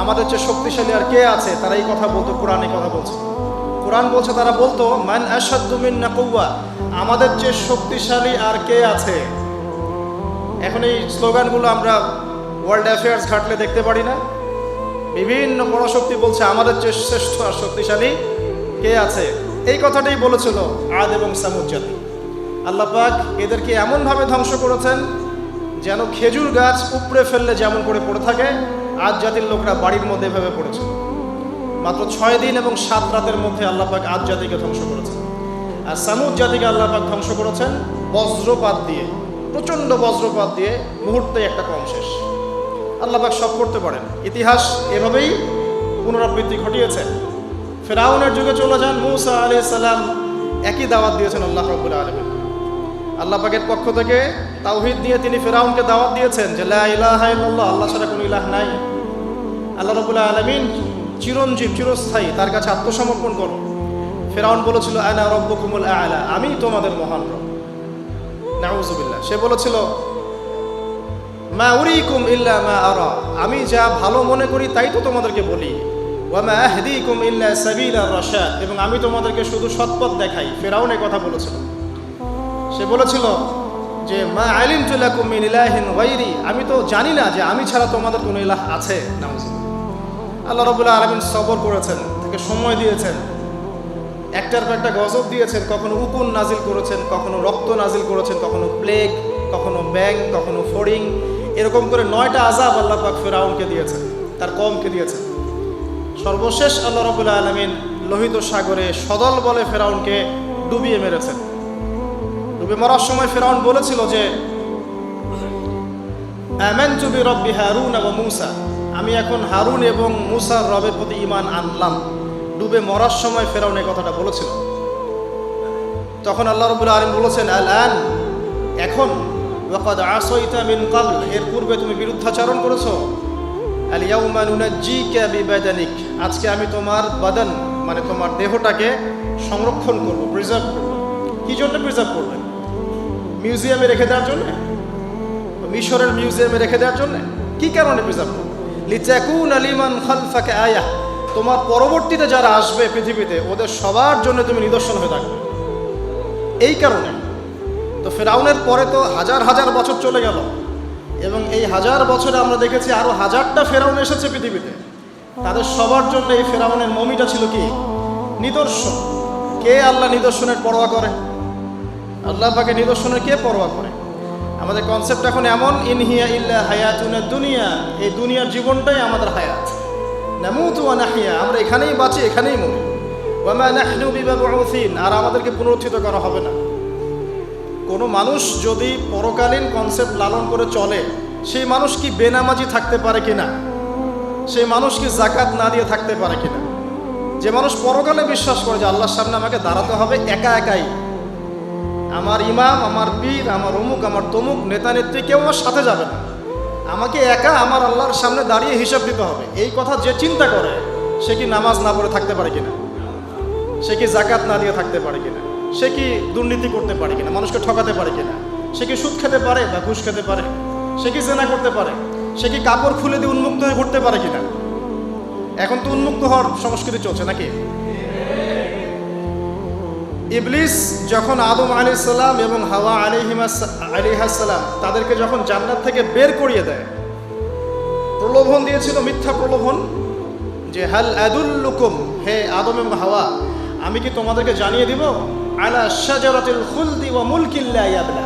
আমাদের চেয়ে শক্তিশালী আর কে আছে? তারা এই কথা বলতো, কোরআনে কথা বলছে। কোরআন বলছে, তারা বলতো, মান আসাদুমিন না কৌয়া আমাদের চেয়ে শক্তিশালী আর কে আছে? এখন এই স্লোগানগুলো আমরা ওয়ার্ল্ড অ্যাফেয়ার্স ঘাটলে দেখতে পারি না। বিভিন্ন পরাশক্তি বলছে, আমাদের চেয়ে শ্রেষ্ঠ আর শক্তিশালী কে আছে? এই কথাটাই বলেছিল আদ এবং সামুদ জাতি। আল্লাহ পাক এদেরকে এমনভাবে ধ্বংস করেছেন যেন খেজুর গাছ উপড়ে ফেললে যেমন করে পড়ে থাকে আজ জাতির লোকরা বাড়ির মধ্যে এভাবে পড়েছে। মাত্র ছয় দিন এবং সাত রাতের মধ্যে আল্লাহ পাক আজ জাতিকে ধ্বংস করেছেন। আর সামুদ জাতিকে আল্লাহ পাক ধ্বংস করেছেন বজ্রপাত দিয়ে, প্রচণ্ড বজ্রপাত দিয়ে মুহূর্তে একটা কম শেষ। আল্লাহ পাক সব করতে পারেন। ইতিহাস এভাবেই পুনরাবৃত্তি ঘটিয়েছে। ফেরাউনের যুগে চলে যান মুসা আলি সাল্লাম একই দাওয়াত দিয়েছেন আল্লাহ রবুল্লা আলমিন। আল্লাহ পাকের পক্ষ থেকে তাওহিদ দিয়ে তিনি ফেরাউনকে দাওয়াত দিয়েছেন যে ইলাহা আল্লাহ ছাড়া কোনো ইলাহ নাই। আল্লাহ রবুল্লাহ আলমিন চিরঞ্জীব, চিরস্থায়ী, তার কাছে আত্মসমর্পণ করো ফেরাউন বলেছিল, আনা রব্বকুমুল আলা, আমি তোমাদের মহান রব। নাউজুবিল্লাহ। সে বলেছিল, মা উরিকুম ইল্লা মা আরা, আমি যা ভালো মনে করি তাই তো তোমাদেরকে বলি। ওয়া মা আহদিকুম ইল্লা সাবিলা রাশাদ এবং আমি তোমাদেরকে শুধু সৎপথ দেখাই। ফেরাউন কথা বলেছিল। সে বলেছিল যে, মা আলিম তুলাকুম ইলাহিন গায়রি। আমি তো জানি না যে আমি ছাড়া তোমাদের কোনো ইলাহ আছে আল্লাহ রাব্বুল আলামিন সবর করেছেন, তাকে সময় দিয়েছেন। একটার পর একটা গজব দিয়েছেন, কখনো উকুন নাজিল করেছেন, কখনো রক্ত নাজিল করেছেন, কখনো প্লেগ, কখনো ব্যাং, কখনো ফড়িং। এরকম করে নয়টা আজাব আল্লাহ পাক ফেরাউনকে দিয়েছেন, তার কমকে দিয়েছেন। সর্বশেষ আল্লাহ রবুল্লা আলমিন লোহিত সাগরে সদল বলে ফেরাউনকে ডুবিয়ে মেরেছেন। ডুবে মরার সময় ফেরাউন বলেছিল যে রব্বি হারুন এবং মুসা। আমি এখন হারুন এবং মুসার রবের প্রতি ইমান আনলাম। ডুবে মরার সময় ফেরাউন এই কথাটা বলেছিল। তখন আল্লাহ রবুল আলম বলেছেন আল আন এখন, ওয়াকাদ আসইতা মিন কাবল এর পূর্বে তুমি বিরুদ্ধাচরণ করেছ। আল ইয়াউমা নুনাজ্জিকা আজকে আমি তোমার বাদান মানে তোমার দেহটাকে সংরক্ষণ করব প্রিজার্ভ করব। কি জন্য প্রিজার্ভ করবেন মিউজিয়ামে রেখে দেওয়ার জন্য? মিশরের মিউজিয়ামে রেখে দেওয়ার জন্য? কি কারণে প্রিজার্ভ লিচাকুন আলিমান খালফাকে আয়া। তোমার পরবর্তীতে যারা আসবে পৃথিবীতে, ওদের সবার জন্য তুমি নিদর্শন হয়ে থাকবে। এই কারণে তো ফেরাউনের পরে তো হাজার হাজার বছর চলে গেল। এবং এই হাজার বছরে আমরা দেখেছি আরও হাজারটা ফেরাউন এসেছে পৃথিবীতে। তাদের সবার জন্য এই ফেরাউনের মমিটা ছিল কি? নিদর্শন। কে আল্লাহ নিদর্শনের পরোয়া করে? আল্লাহ পাকে নিদর্শনের কে পরোয়া করে? আমাদের কনসেপ্ট এখন এমন ইনহিয়া ইল্লা হায়াতুনের দুনিয়া এই দুনিয়ার জীবনটাই আমাদের হায়াত। নামুতু ওয়া নাহিয়া, আমরা এখানেই বাঁচি, এখানেই মরি। ওয়ামা নাহনু বিবাবুসিন আর আমাদেরকে পুনরুত্থিত করা হবে না। কোনো মানুষ যদি পরকালীন কনসেপ্ট লালন করে চলে, সেই মানুষ কি বেনামাজি থাকতে পারে কিনা? সেই মানুষ কি জাকাত না দিয়ে থাকতে পারে কিনা? যে মানুষ পরকালে বিশ্বাস করে যে আল্লাহর সামনে আমাকে দাঁড়াতে হবে, একা একাই আমার ইমাম, আমার পীর, আমার অমুক, আমার তমুক, নেতা নেত্রী কেউ আমার সাথে যাবে না। আমাকে একা আমার আল্লাহর সামনে দাঁড়িয়ে হিসাব দিতে হবে। এই কথা যে চিন্তা করে, সে কি নামাজ না পড়ে থাকতে পারে কিনা? সে কি জাকাত না দিয়ে থাকতে পারে কিনা? সে কি দুর্নীতি করতে পারে কিনা? মানুষকে ঠকাতে পারে কিনা? সে কি সুদ খেতে পারে বা ঘুষ খেতে পারে? সে কি জেনা করতে পারে? সে কি কাপড় খুলে দিয়ে উন্মুক্ত হয়ে ঘুরতে পারে কিনা? এখন তো উন্মুক্ত হওয়ার সংস্কৃতি চলছে নাকি? ইবলিস যখন আদম আলী সাল্লাম এবং হাওয়া আলিহিমা আলিহাসাল্লাম তাদেরকে যখন জান্নাত থেকে বের করিয়ে দেয়, প্রলোভন দিয়েছিল, মিথ্যা প্রলোভন, যে হাল আদুল্লুকুম, হে আদম এবং হাওয়া, আমি কি তোমাদেরকে জানিয়ে দিব? আলা শাজারাতিল খুলদি ওয়া মুলকিল্লা ইয়াবলা।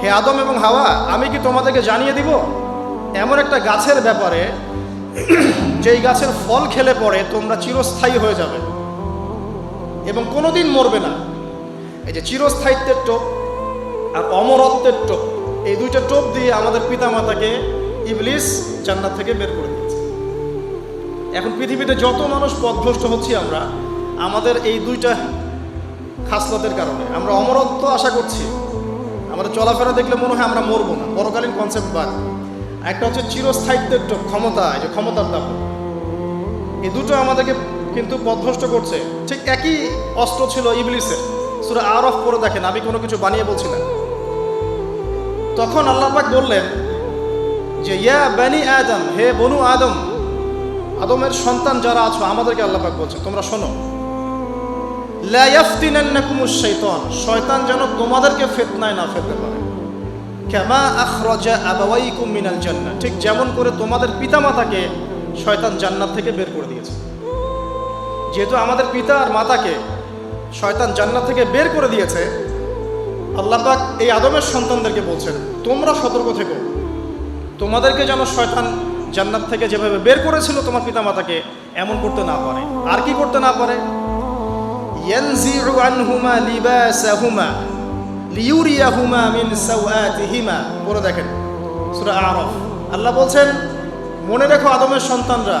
হে আদম এবং হাওয়া, আমি কি তোমাদেরকে জানিয়ে দিব? এমন একটা গাছের ব্যাপারে, যেই গাছের ফল খেলে পরে তোমরা চিরস্থায়ী হয়ে যাবে এবং কোনোদিন মরবে না। এই যে চিরস্থায়িত্বের টোপ আর অমরত্বের টোপ, এই দুইটা টোপ দিয়ে আমাদের পিতামাতাকে ইবলিস জান্নাত থেকে বের করে দিয়েছে। এখন পৃথিবীতে যত মানুষ পথভ্রষ্ট হচ্ছি আমরা, আমাদের এই দুইটা খাসলতের কারণে। আমরা অমরত্ব আশা করছি, আমাদের চলাফেরা দেখলে মনে হয় আমরা মরবো না, পরকালীন কনসেপ্ট বাদ। একটা হচ্ছে চিরস্থায়িত্বের টোপ, ক্ষমতা যে ক্ষমতার দাম এই দুটো আমাদেরকে কিন্তু পথভ্রষ্ট করছে। ঠিক একই অস্ত্র ছিল ইবলিসের। সুরা আর অফ করে দেখেন, আমি কোনো কিছু বানিয়ে বলছি না। তখন আল্লাহ পাক বললেন যে, ইয়া বানি আদম, হে বনু আদম, আদমের সন্তান যারা আছো, আমাদেরকে আল্লাহ পাক বলছে, তোমরা শোনো। শয়তান যেন তোমাদেরকে ফিতনায় না ফেলতে পারে। কামা আখরাজা ঠিক যেমন করে তোমাদের পিতামাতাকে শয়তান জান্নাত থেকে বের করে দিয়েছে। যেহেতু আমাদের পিতা আর মাতাকে শয়তান জান্নাত থেকে বের করে দিয়েছে, আল্লাহ পাক এই আদমের সন্তানদেরকে বলছেন, তোমরা সতর্ক থেকো। তোমাদেরকে যেন শয়তান জান্নাত থেকে যেভাবে বের করেছিল তোমার পিতামাতাকে, এমন করতে না পারে। আর কি করতে না পারে? দেখেন আল্লাহ বলছেন, মনে রেখো আদমের সন্তানরা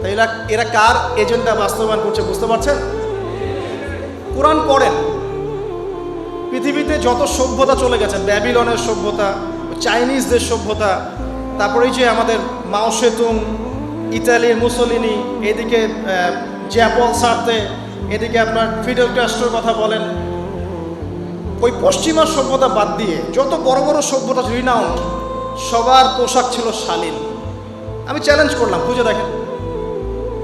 তাই এরা এরা কার এজেন্ডা বাস্তবায়ন করছে বুঝতে পারছেন? কোরআন পড়েন। পৃথিবীতে যত সভ্যতা চলে গেছে, ব্যাবিলনের সভ্যতা, চাইনিজদের সভ্যতা, তারপরে যে আমাদের মাও সেতুং, ইতালির মুসলিনি, এদিকে জ্যাপল সারতে, এদিকে আপনার ফিডেল ক্যাস্ট্রোর কথা বলেন। ওই পশ্চিমা সভ্যতা বাদ দিয়ে যত বড় বড় সভ্যতা রিনাউন্ড সবার পোশাক ছিল শালীন। আমি চ্যালেঞ্জ করলাম, খুঁজে দেখেন।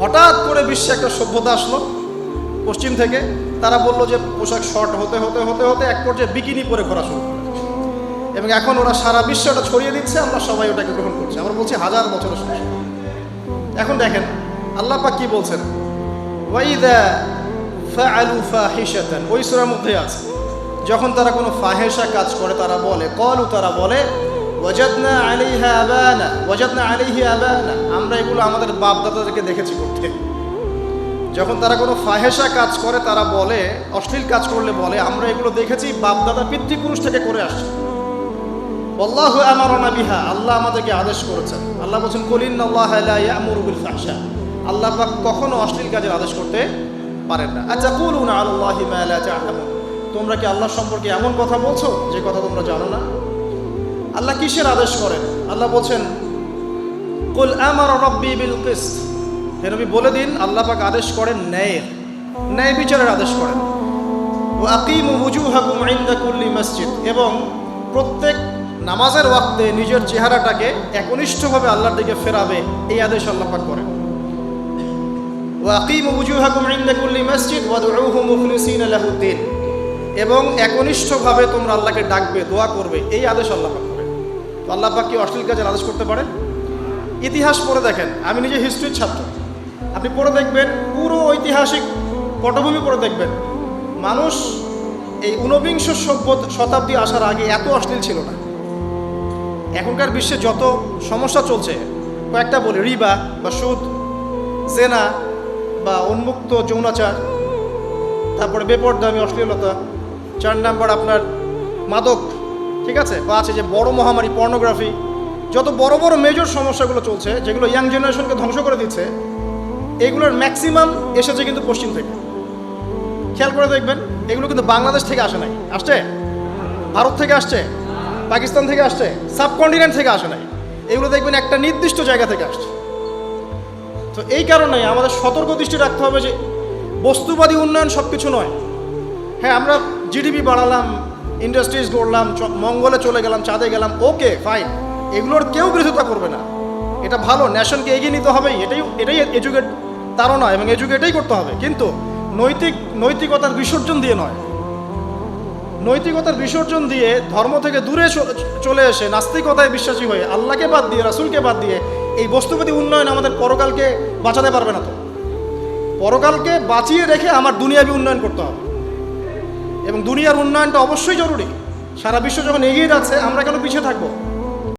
হঠাৎ করে বিশ্বে একটা সভ্যতা আসলো পশ্চিম থেকে। তারা বলল যে পোশাক শর্ট হতে হতে হতে হতে এক পর্যায়ে বিকিনি পরে ঘোরা শুরু করল। এবং এখন ওরা সারা বিশ্বে ওটা ছড়িয়ে দিচ্ছে, আমরা সবাই ওটাকে গ্রহণ করছি। আমরা বলছি হাজার বছরের এখন দেখেন, আল্লাহ পাক কি বলছেন? ওই সূরার মধ্যে আছে, যখন তারা কোনো ফাহেসা কাজ করে, তারা বলে কলু তারা বলে ওয়াজাদনা আলাইহা আবানা, ওয়াজাদনা আলাইহি আবানা। আমরা এগুলো আমাদের বাপ দাদাদেরকে দেখেছি করতে। যখন তারা কোনো ফাহেসা কাজ করে, তারা বলে, অশ্লীল কাজ করলে বলে, আমরা এগুলো দেখেছি বাপ দাদা পিতৃপুরুষ থেকে করে আসছে। আল্লাহ আমারনা বিহা, আল্লাহ আমাদেরকে আদেশ করেছেন। আল্লাহ বলছেন কলিন আল্লাহ লা ইয়ামুরু বিল ফাহশা। আল্লাহ পাক কখনো অশ্লীল কাজের আদেশ করতে পারেন না। আচ্ছা লা তা'লামুন তোমরা কি আল্লাহ সম্পর্কে এমন কথা বলছো? যে কথা তোমরা জানো না। আল্লাহ কিসের আদেশ করেন? আল্লাহ বলছেন, কুল আমার রব্বি বিল কিসত। হে নবী, বলে দিন, আল্লাহ পাক আদেশ করেন ন্যায়ের। ন্যায় বিচারের আদেশ করেন। ও আকিমু ওয়ুজুহাকুম ইনদা কুল্লি মসজিদ। এবং প্রত্যেক নামাজের ওয়াক্তে নিজের চেহারাটাকে একনিষ্ঠভাবে আল্লাহর দিকে ফেরাবে, এই আদেশ আল্লাহ পাক করেন। ওয়ুজুহাকুম ইনদা কুল্লি মসজিদ ওয়াদউহু মুখলিসিনা লাহুদ্দিন এবং একনিষ্ঠভাবে তোমরা আল্লাহকে ডাকবে, দোয়া করবে, এই আদেশ আল্লাহ পাক আল্লাহ পাক কি অশ্লীল কাজের আদেশ করতে পারেন? ইতিহাস পড়ে দেখেন, আমি নিজে হিস্ট্রির ছাত্র। আপনি পড়ে দেখবেন, পুরো ঐতিহাসিক পটভূমি পড়ে দেখবেন। মানুষ এই ঊনবিংশ সভ্য শতাব্দী আসার আগে এত অশ্লীল ছিল না। এখনকার বিশ্বে যত সমস্যা চলছে, কয়েকটা বলি, রিবা বা সুদ, জেনা বা উন্মুক্ত যৌনাচার, তারপরে বেপরদামি, অশ্লীলতা, চার নাম্বার আপনার মাদক ঠিক আছে? বা আছে যে বড় মহামারী পর্নোগ্রাফি যত বড় বড় মেজর সমস্যাগুলো চলছে, যেগুলো ইয়াং জেনারেশনকে ধ্বংস করে দিচ্ছে, এগুলোর ম্যাক্সিমাম এসেছে কিন্তু পশ্চিম থেকে। খেয়াল করে দেখবেন, এগুলো কিন্তু বাংলাদেশ থেকে আসে নাই। আসছে? ভারত থেকে আসছে? পাকিস্তান থেকে আসছে? সাবকন্টিনেন্ট থেকে আসে নাই। এগুলো দেখবেন একটা নির্দিষ্ট জায়গা থেকে আসছে। তো এই কারণে আমাদের সতর্ক দৃষ্টি রাখতে হবে যে বস্তুবাদী উন্নয়ন সব কিছু নয়। হ্যাঁ আমরা জিডিপি বাড়ালাম ইন্ডাস্ট্রিজ চ- মঙ্গলে চলে গেলাম, চাঁদে গেলাম ওকে ফাইন এগুলোর কেউ বিরোধিতা করবে না। এটা ভালো ন্যাশনকে এগিয়ে নিতে হবে, এটাই এটাই এডুকেট তারও নয় এবং এডুকেটেই করতে হবে। কিন্তু নৈতিক, নৈতিকতার বিসর্জন দিয়ে নয়। নৈতিকতার বিসর্জন দিয়ে ধর্ম থেকে দূরে চলে এসে নাস্তিকতায় বিশ্বাসী হয়ে আল্লাহকে বাদ দিয়ে, রাসুলকে বাদ দিয়ে এই বস্তুবাদী উন্নয়ন আমাদের পরকালকে বাঁচাতে পারবে না তো। পরকালকে বাঁচিয়ে রেখে আমার দুনিয়াবি উন্নয়ন করতে হবে। এবং দুনিয়ার উন্নয়নটা অবশ্যই জরুরি। সারা বিশ্ব যখন এগিয়ে যাচ্ছে আমরা কেন পিছিয়ে থাকব?